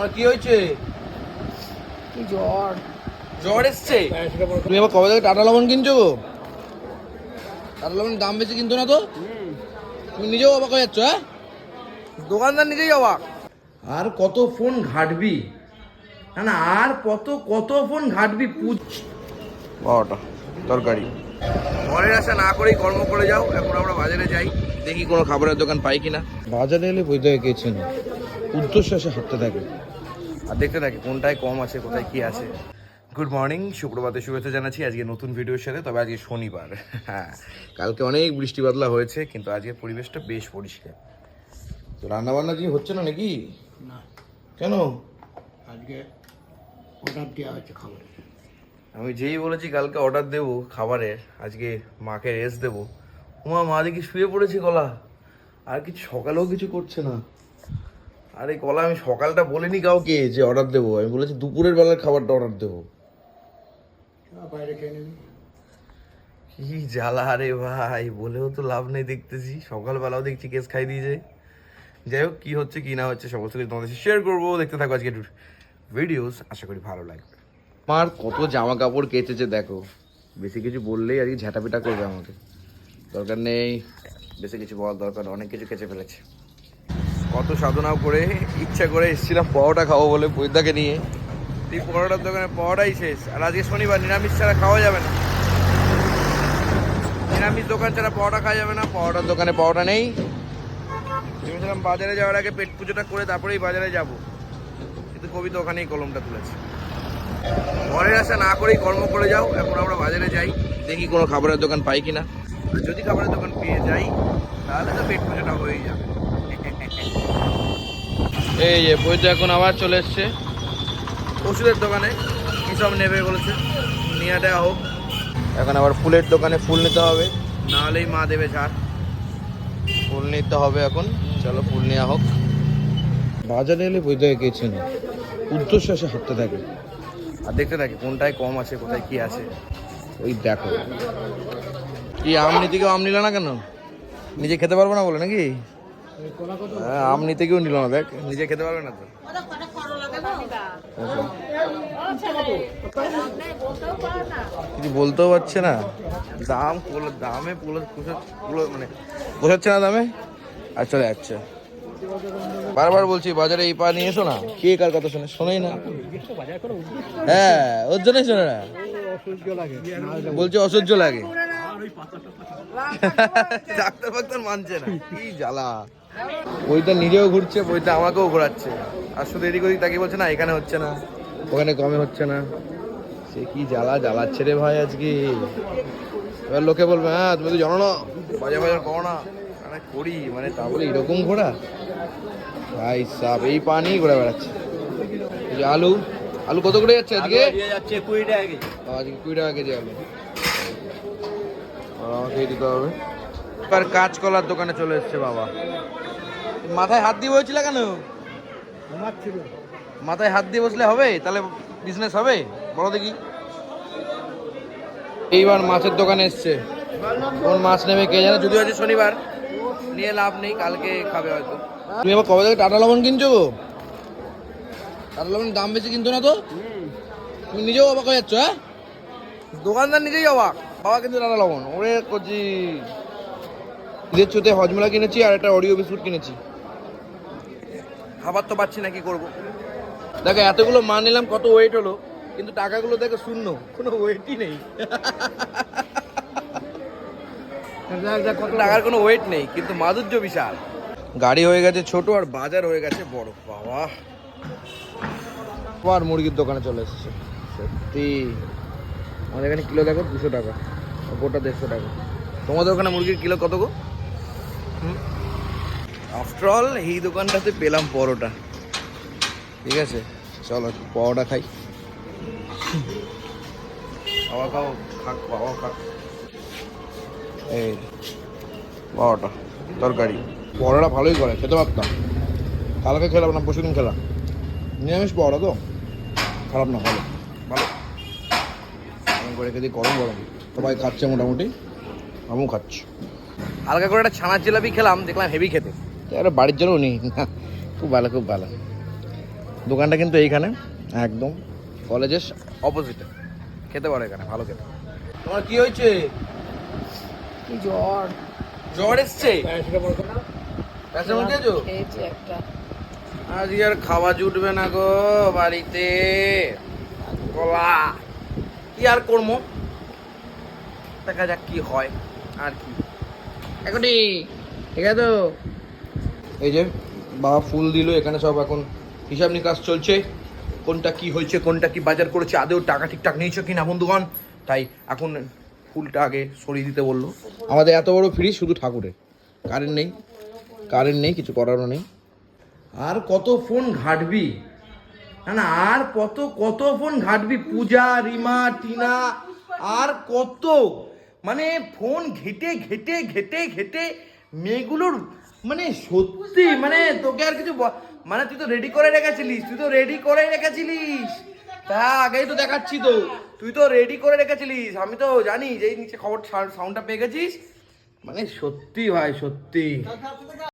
তোমার কি হয়েছে? কি জ্বর? জ্বর এসছে? তুমি আবার কবে থেকে টাটা লবণ কিনছো গো? টাটা লবণের দাম বেশি কিনতো না তো? তুমি নিজেও অবাক হয়ে যাচ্ছ হ্যাঁ? দোকানদার নিজেই অবাক। আর কত ফোন ঘাটবি? না না আর কত কত ফোন ঘাটবি? পুজ বারোটা তরকারি। ঘরের আশা না করেই কর্ম করে যাও এখন আমরা বাজারে যাই। দেখি কোনো খাবারের দোকান পাই কিনা। বাজারে এলে বই থেকে গেছে না উর্ধ্বশ্বাসে হাঁটতে থাকে। আর দেখতে থাকে কোনটায় কম আছে কোথায় কি আছে। গুড মর্নিং শুক্রবারে শুভেচ্ছা জানাচ্ছি আজকে নতুন ভিডিওর সাথে তবে আজকে শনিবার। হ্যাঁ কালকে অনেক বৃষ্টি বাদলা হয়েছে কিন্তু আজকে পরিবেশটা বেশ পরিষ্কার। তো রান্না বান্না কি হচ্ছে না নাকি? না। কেন? আজকে অর্ডার দেওয়া হয়েছে খাবার আমি যেই বলেছি কালকে অর্ডার দেবো খাবারের আজকে মাকে রেস্ট দেবো। উমা মা দেখি শুয়ে পড়েছে গলা? আর কিছু সকালেও কিছু করছে না। আরে কলা আমি সকালটা বলিনি কাউকে যে অর্ডার দেবো। আমি বলেছি দুপুরের বেলার খাবারটা অর্ডার দেবো। বাইরে খেয়ে নিবি। কি জ্বালা রে ভাই বলেও তো লাভ নেই দেখতেছি। সকালবেলাও দেখছি কেস খাই দিয়েছে যাই হোক কী হচ্ছে কি না হচ্ছে সমস্ত কিছু তোমাদের শেয়ার করব। দেখতে থাকো আজকে ভিডিওস আশা করি ভালো লাগবে। আমার কত জামা কাপড় কেচেছে দেখো। বেশি কিছু বললেই আর কি ঝাঁটাপিটা করবে আমাকে। দরকার নেই। বেশি কিছু বলার দরকার অনেক কিছু কেচে ফেলেছে। কত সাধনাও করে, ইচ্ছা করে এসেছিলাম পরোটা খাব বলে বৈদ্যাকে নিয়ে। এই পরোটার দোকানে পরোটাই শেষ, আর আজকে শনিবার, নিরামিষ ছাড়া খাওয়া যাবে না। নিরামিষ দোকান ছাড়া পরোটা খাওয়া যাবে না, পরোটার দোকানে পরোটা নেই। ভেবেছিলাম বাজারে যাওয়ার আগে পেট পুজোটা করে তারপরেই বাজারে যাব। কিন্তু কবি তো ওখানেই কলমটা তুলেছে। ঘরের আশা না করেই কর্ম করে যাও, এখন আমরা বাজারে যাই, দেখি কোনো খাবারের দোকান পাই কিনা। যদি খাবারের দোকান পেয়ে যাই, তাহলে তো পেট পুজোটা হয়েই যাবে। এই যে বইটা এখন আবার চলে এসছে। ওষুধের দোকানে কী সব নেবে বলেছে? নিয়ে দেওয়া হোক। এখন আবার ফুলের দোকানে ফুল নিতে হবে। নাহলেই মা দেবে ছাড় ফুল নিতে হবে এখন। চলো ফুল নেওয়া হোক। বাজারে এলে বই থেকে গেছে না উর্ধ্বশ্বাসে হাঁটতে থাকে। আর দেখতে থাকে কোনটায় কম আছে কোথায় কি আছে। ওই দেখো। কি আম নিতে কেউ আম নিল না কেন? নিজে খেতে পারব না বলে নাকি? আম নিতে কেউ নিল না, দেখ, নিজে খেতে পারবে না তো। কিছু বলতেও পারছে না। দাম দামে মানে বোঝাচ্ছে না দামে? আর চলে যাচ্ছে। বারবার বলছি, বাজারে এই পা নিয়ে এসো না। কে কার কথা শোনে? শোনেই না। হ্যাঁ ওর জন্যই শোনে না। বলছে অসহ্য লাগে। ডাক্তার ফাক্তার মানছে না। কি জ্বালা। বইটা নিজেও ঘুরছে বইটা আমাকেও ঘোরাচ্ছে। আর শুধু এদিক ওদিক তাকে বলছে না এখানে হচ্ছে না। ওখানে কমে হচ্ছে না। সে কি জ্বালা জ্বালাচ্ছে রে ভাই আজকে। এবার লোকে বলবে হ্যাঁ তুমি তো জানো না। বাজার বাজার করো না। আরে করি মানে তা বলে এরকম ঘোরা? ভাই সাপ এই পানি ঘোরা বেড়াচ্ছে। আলু আলু কত করে যাচ্ছে আজকে? যাচ্ছে কুড়ি টাকা কেজি। আজকে কুড়ি টাকা কেজি আলু। আমাকে দিতে হবে। এবার কাঁচকলার দোকানে চলে এসছে বাবা। মাথায় হাত দিয়ে বসেছিল কেন? মাথায় হাত দিয়ে বসলে হবে? তাহলে বিজনেস হবে? বলো দেখি। এইবার মাছের দোকানে এসছে। কোন মাছ নেবে কে জানে? যদিও আছে শনিবার। নিয়ে লাভ নেই কালকে খাবে হয়তো। তুমি আবার কবে থেকে টাটা লবণ কিনছো গো? টাটা লবণের দাম বেশি কিনতো না তো? তুমি নিজেও অবাক হয়ে যাচ্ছ হ্যাঁ? দোকানদার নিজেই অবাক। বাবা কিন্তু টাটা লবণ। ওরে কচি। ঈদের চোতে হজমলা কিনেছি আর একটা অডিও বিস্কুট কিনেছি। খাবার তো পাচ্ছি না কি করব? দেখো এতগুলো মা নিলাম কত ওয়েট হলো কিন্তু টাকাগুলো দেখো শূন্য কোনো ওয়েটই নেই। টাকার কোনো ওয়েট নেই কিন্তু মাধুর্য বিশাল। গাড়ি হয়ে গেছে ছোট আর বাজার হয়ে গেছে বড়। বাবা। আবার মুরগির দোকানে চলে এসেছে। সত্যি। আমাদের এখানে কিলো দেখো দুশো টাকা গোটা দেড়শো টাকা। তোমাদের ওখানে মুরগির কিলো কত গো? আফটার অল এই দোকানটাতে পেলাম পরোটা। ঠিক আছে? চলো, পরোটা খাই। বাবা খাও, খাক বাবা খাক। এই, পরোটা, তরকারি। পরোটা ভালোই করে, খেতে পারতাম। কালকে খেলাম না পরশু দিন খেলাম। নিরামিষ পরোটা তো? খারাপ না, ভালো। ভালো। করে খেতে গরম গরম। সবাই খাচ্ছে মোটামুটি। আমিও খাচ্ছি। হালকা করে একটা ছানার জিলাপি খেলাম, দেখলাম হেভি খেতে। এটা বাড়ির জন্যও নেই খুব ভালো খুব ভালো। দোকানটা কিন্তু এইখানে একদম। কলেজের অপোজিটে খেতে পারো এখানে ভালো খেতে। তোমার কি হয়েছে? কি জ্বর? জ্বর এসছে? প্যারাসিটামল খেয়েছো? খেয়েছি? একটা। আজ আর খাওয়া জুটবে না গো বাড়িতে। কলা। কি আর করব? দেখা যাক কি হয় আর কি। এখনই। ঠিক আছে তো? এই যে বাবা ফুল দিল, এখানে সব এখন হিসাব নিকাশ চলছে। কোনটা কি হয়েছে, কোনটা কি বাজার করেছে, আদেও টাকা ঠিকঠাক নিয়েছো কিনা বন্ধুগণ? তাই এখন ফুলটা আগে সরিয়ে দিতে বলল। আমাদের এত বড় ফ্রিজ, শুধু ঠাকুরের। কারেন্ট নেই কারেন্ট নেই, কিছু করারও নেই। আর কত ফোন ঘাটবি? না না, আর কত কত ফোন ঘাটবি? পূজা, রিমা, টিনা, আর কত? মানে ফোন ঘেটে ঘেটে ঘেটে ঘেটে মেয়েগুলোর মানে সত্যি মানে তোকে আর কিছু মানে তুই তো রেডি করে রেখেছিলিস তুই তো রেডি করে রেখেছিলিস। তা আগেই তো দেখাচ্ছি তো তুই তো রেডি করে রেখেছিলিস। আমি তো জানি যে এই নিচে খবর সাউন্ডটা পেয়ে গেছিস। মানে সত্যি ভাই সত্যি।